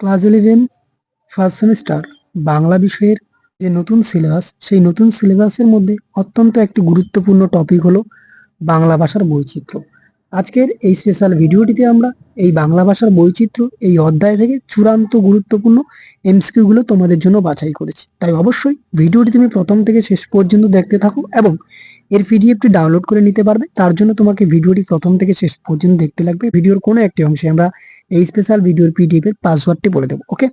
Class eleven first semester Bangla বিষয়ের যে নতুন সিলেবাস সেই নতুন সিলেবাসের মধ্যে অত্যন্ত একটি গুরুত্বপূর্ণ টপিক হলো বাংলা ভাষার বৈচিত্র্য। আজকের এই স্পেশাল ভিডিওটিতে আমরা এই বাংলা ভাষার বৈচিত্র্য, এই অধ্যায় থেকে চূড়ান্ত গুরুত্বপূর্ণ এমসিকিউগুলো তোমাদের জন্য বাছাই করেছি। তাই অবশ্যই ভিডিওটি তুমি প্রথম থেকে শেষ পর্যন্ত দেখতে থাকো এবং এর পিডিএফটি ডাউনলোড করে নিতে পারবে। তার জন্য তোমাকে ভিডিওটি প্রথম থেকে শেষ পর্যন্ত দেখতে লাগবে। ভিডিওর কোনো একটি অংশে আমরা এই স্পেশাল ভিডিওর পিডিএফ এর পাসওয়ার্ডটি বলে দেবো ওকে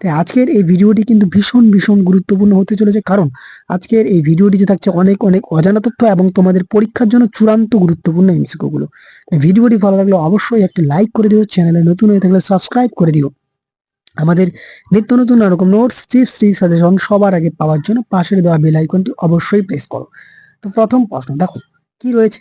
তাই আজকের এই ভিডিওটি কিন্তু ভীষণ ভীষণ গুরুত্বপূর্ণ হতে চলেছে। কারণ আজকের এই ভিডিওটিতে থাকছে অনেক অনেক অজানা তথ্য এবং তোমাদের পরীক্ষার জন্য চূড়ান্ত গুরুত্বপূর্ণ এমসিকিউগুলো তাই ভিডিওটি ভালো লাগলে অবশ্যই একটি লাইক করে দিও, চ্যানেলে নতুন হয়ে থাকলে সাবস্ক্রাইব করে দিও। আমাদের নিত্য নতুন এরকম নোটস টিপস ট্রিক সাজেশন সবার আগে পাওয়ার জন্য পাশের দেওয়া বেল আইকনটি অবশ্যই প্রেস করো। তো প্রথম প্রশ্ন, দেখো, কি রয়েছে?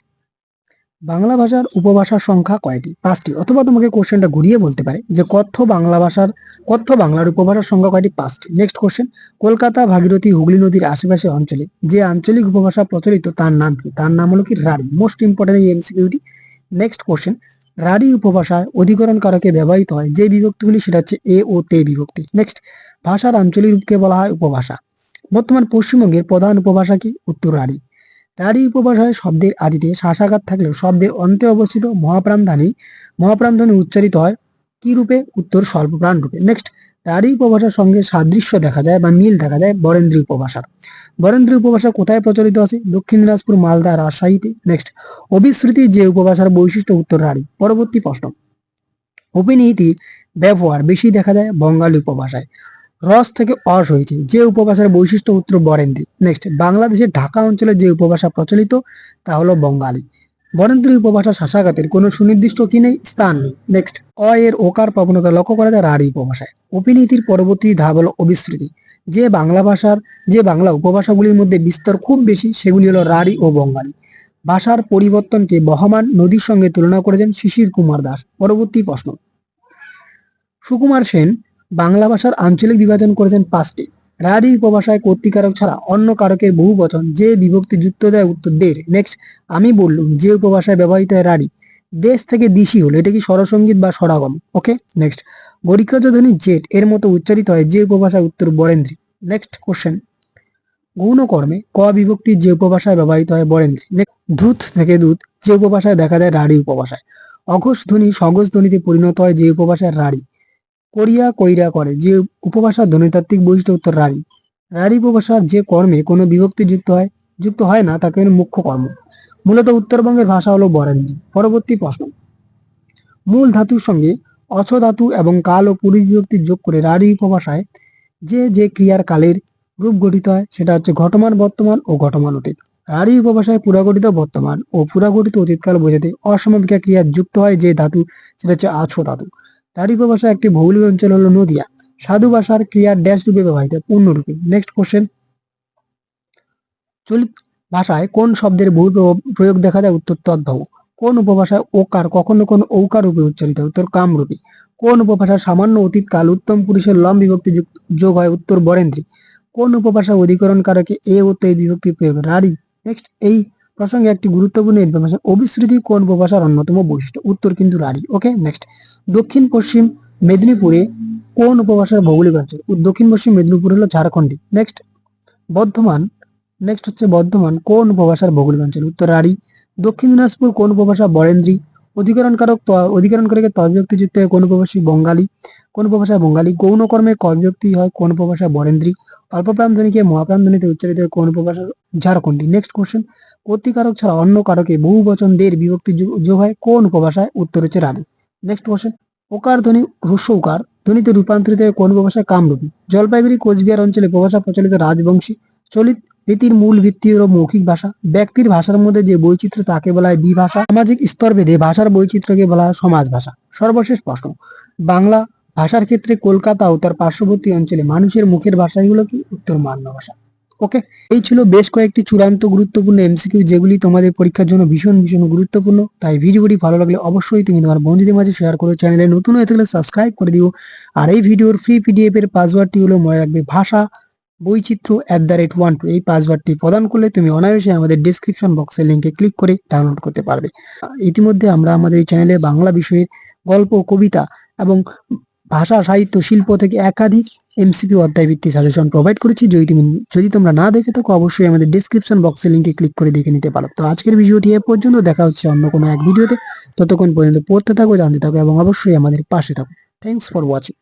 বাংলা ভাষার উপভাষার সংখ্যা কয়টি? পাঁচটি। অথবা তোমাকে কোশ্চেনটা ঘুরিয়ে বলতে পারে যে কথ্য বাংলা ভাষার, কথ্য বাংলার উপভাষার সংখ্যা কয়টি? পাঁচটি। নেক্সট কোশ্চেন কলকাতা, ভাগীরথী, হুগলি নদীর আশেপাশে অঞ্চলে যে আঞ্চলিক উপভাষা প্রচলিত, তার নাম কি? তার নাম হলো কি? রাঢ়ী। মোস্ট ইম্পর্টেন্ট এই এমসিকিউটি নেক্সট কোশ্চেন রাঢ়ী উপভাষায় অধিকরণ কারকে ব্যবহৃত হয় যে বিভক্তিগুলি, সেটা হচ্ছে এ ও তে বিভক্তি। নেক্সট ভাষার আঞ্চলিক রূপকে বলা হয় উপভাষা। বর্তমান পশ্চিমবঙ্গের প্রধান উপভাষা কি? উত্তর রাঢ়ী। রাঢ়ী উপভাষায় শব্দের আদিতে শাসাঘাত থাকলেও শব্দের অন্তে অবস্থিত মহাপ্রাণধানী মহাপ্রাণধ্বনি উচ্চারিত হয় কি রূপে উত্তর স্বল্পপ্রাণ রূপে নেক্সট রাঢ়ী উপভাষার সঙ্গে সাদৃশ্য দেখা যায় বা মিল দেখা যায় বরেন্দ্রী উপভাষার। বরেন্দ্রী উপভাষা কোথায় প্রচলিত আছে? দক্ষিণ দিনাজপুর, মালদা, রাজশাহীতে। নেক্সট অভিশ্রুতি যে উপভাষার বৈশিষ্ট্য, উত্তর রাঢ়ী পরবর্তী প্রশ্ন। অভিনীতির ব্যবহার বেশি দেখা যায় বঙ্গালী উপভাষায়। রস থেকে অস হয়েছে। যে উপভাষার বৈশিষ্ট্য উত্তর বরেন্দ্রী। নেক্সট বাংলাদেশের ঢাকা অঞ্চলে যে উপভাষা প্রচলিত, তা হলো বঙ্গালী। বরেন্দ্রী উপভাষা শাসাঘাতের কোনো সুনির্দিষ্ট কি নেই? স্থান নেই। নেক্সট অ এর ওকার প্রবণতা লক্ষ্য করা যায় রাঢ়ী উপভাষায়। অপিনীতির পরবর্তী ধাপ হলো অবিস্মৃতি। যে বাংলা ভাষার, যে বাংলা উপভাষাগুলির মধ্যে বিস্তর খুব বেশি, সেগুলি হলো রাঢ়ী ও বঙ্গালী। ভাষার পরিবর্তনকে বহমান নদীর সঙ্গে তুলনা করেছেন শিশির কুমার দাস। পরবর্তী প্রশ্ন। সুকুমার সেন বাংলা ভাষার আঞ্চলিক বিভাজন করেছেন পাঁচটি। রাঢ়ী উপভাষায় কর্তৃকারক ছাড়া অন্য কারকের বহু বচন যে বিভক্তি যুক্ত দেয় উত্তর দের নেক্সট আমি বললুম যে উপভাষায় ব্যবহৃত হয় রাঢ়ী। দেশ থেকে দিশি হলো, এটা কি স্বরসঙ্গীত বা স্বরাগম? ওকে নেক্সট গরিকজ ধ্বনি জেট এর মতো উচ্চারিত হয় যে উপভাষায় উত্তর বরেন্দ্রী। নেক্সট কোশ্চেন গৌণকর্মে ক বিভক্তি যে উপভাষায় ব্যবহৃত হয় বরেন্দ্রী? ধূত থেকে দূত যে উপভাষায় দেখা যায় রাঢ়ী উপভাষায়। অঘোষ ধ্বনি সঘোষ ধ্বনিতে পরিণত হয় যে উপভাষায় রাঢ়ী। করিয়া কইরা করে। যে উপভাষার ধ্বনিতাত্ত্বিক বৈশিষ্ট্য উত্তর রাঢ়ী রাঢ়ী উপভাষার যে কর্মে কোনো বিভক্তি যুক্ত হয় যুক্ত হয় না, তাকে মুখ্য কর্ম। মূলত উত্তরবঙ্গের ভাষা হলো বরেন্দ্রী পরবর্তী প্রশ্ন। মূল ধাতুর সঙ্গে অছ ধাতু এবং কাল ও পুরী বিভক্তি যোগ করে রাঢ়ী উপভাষায় যে যে ক্রিয়ার কালের রূপ গঠিত হয়, সেটা হচ্ছে ঘটমান, বর্তমান ও ঘটমান অতীত। রাঢ়ী উপভাষায় পুরাগঠিত বর্তমান ও পুরাগঠিত অতীতকাল বোঝাতে অসমাপিকা ক্রিয়া যুক্ত হয় যে ধাতু, সেটা হচ্ছে আছো ধাতু। রাঢ়ী উপভাষা একটি ভৌগোলিক অঞ্চল হলো নদিয়া। সাধু ভাষার ক্রিয়া ড্যাশ রূপে ব্যবহৃত, পূর্ণরূপে। নেক্সট কোশ্চেন চলিত ভাষায় কোন শব্দের বহু প্রয়োগ দেখা যায়? উত্তর তদ্ভব। কোন উপভাষায় ওকার, কখনো কোন ঔকার রূপে উচ্চারিত? উত্তর কামরূপে কোন উপভাষার সামান্য অতীতকাল উত্তম পুরুষের লম বিভক্তি যোগ হয়? উত্তর বরেন্দ্রী। কোন উপভাষা অধিকরণ কারকে এ ও তে বিভক্তি প্রয়োগ? রাঢ়ী। নেক্সট এই প্রসঙ্গে একটি গুরুত্বপূর্ণ ইনফরমেশন অভিশ্রুতি কোন উপভাষার অন্যতম বৈশিষ্ট্য? উত্তর কিন্তু রাঢ়ী ওকে নেক্সট দক্ষিণ পশ্চিম মেদিনীপুরে কোন উপভাষার ভৌগোলিক অঞ্চল দক্ষিণ পশ্চিম মেদিনীপুর হলো ঝাড়খণ্ডী। নেক্সট বর্ধমান। নেক্সট হচ্ছে বর্ধমান, কোন উপভাষার ভৌগোলিক অঞ্চল উত্তর রাঢ়ী দক্ষিণ দিনাজপুর কোন উপভাষা বরেন্দ্রী? অধিকরণকারক অধিকরণ করে তবিভক্তি যুক্ত হয় কোন উপভাষী বঙ্গালী, কোন উপভাষায় বঙ্গালী গৌণকর্মে কবিভক্তি হয় কোন উপভাষা বরেন্দ্রী অল্পপ্রাণ ধ্বনিকে মহাপ্রাণ ধ্বনিতে উচ্চারিত হয় কোন উপভাষা ঝাড়খণ্ডী। নেক্সট কোশ্চেন কর্তৃকারক ছাড়া অন্য কারকে বহু বচন দের বিভক্তি যোগ হয় কোন উপভাষায়? উত্তর হচ্ছে রাঢ়ী নেক্সট কোশ্চেন ওকার ধ্বনি হ্রস্ব উকার ধ্বনিতে রূপান্তরিত হয় কোন উপভাষায় কামরূপী? জলপাইগুড়ি, কোচবিহার অঞ্চলে উপভাষা প্রচলিত রাজবংশী চলিত রীতির মূল ভিত্তি হল মৌখিক ভাষা। ব্যক্তির ভাষার মধ্যে যে বৈচিত্র্য তাকে বলা হয় বিভাষা। সামাজিক স্তর ভেদে ভাষার বৈচিত্র্যকে বলা হয় সমাজ ভাষা। সর্বশেষ প্রশ্ন, বাংলা ভাষার ক্ষেত্রে কলকাতা ও তার পার্শ্ববর্তী অঞ্চলে মানুষের মুখের ভাষাগুলো কি? উত্তর মান্য ভাষা। ওকে এই ছিল বেশ কয়েকটি চূড়ান্ত গুরুত্বপূর্ণ এমসিকিউ যেগুলি তোমাদের পরীক্ষার জন্য ভীষণ ভীষণ গুরুত্বপূর্ণ। তাই ভিডিওটি ভালো লাগলে অবশ্যই তুমি তোমার বন্ধুদের মাঝে শেয়ার করো চ্যানেলে নতুন হয়ে থাকলে সাবস্ক্রাইব করে দিও। আর এই ভিডিওর ফ্রি পিডিএফ এর পাসওয়ার্ডটি হলো মনে রাখবে ভাষা বৈচিত্র্য at the rate one two এই পাসওয়ার্ডটি প্রদান করলে তুমি অনায়াসে আমাদের ডিসক্রিপশন বক্সের লিঙ্কে ক্লিক করে ডাউনলোড করতে পারবে। ইতিমধ্যে আমরা আমাদের এই চ্যানেলে বাংলা বিষয়ের গল্প, কবিতা এবং ভাষা, সাহিত্য, শিল্প থেকে একাধিক এমসিকিউ অধ্যায় ভিত্তিক সাজেশন প্রোভাইড করেছি। যদি তুমি, যদি তোমরা না দেখে থাকো, অবশ্যই আমাদের ডিসক্রিপশন বক্সে লিঙ্কে ক্লিক করে দেখে নিতে পারো। তো আজকের ভিডিওটি এ পর্যন্ত, দেখা হচ্ছে অন্য কোনো এক ভিডিওতে। ততক্ষণ পর্যন্ত পড়তে থাকো, জানতে থাকো এবং অবশ্যই আমাদের পাশে থাকো। Thanks for watching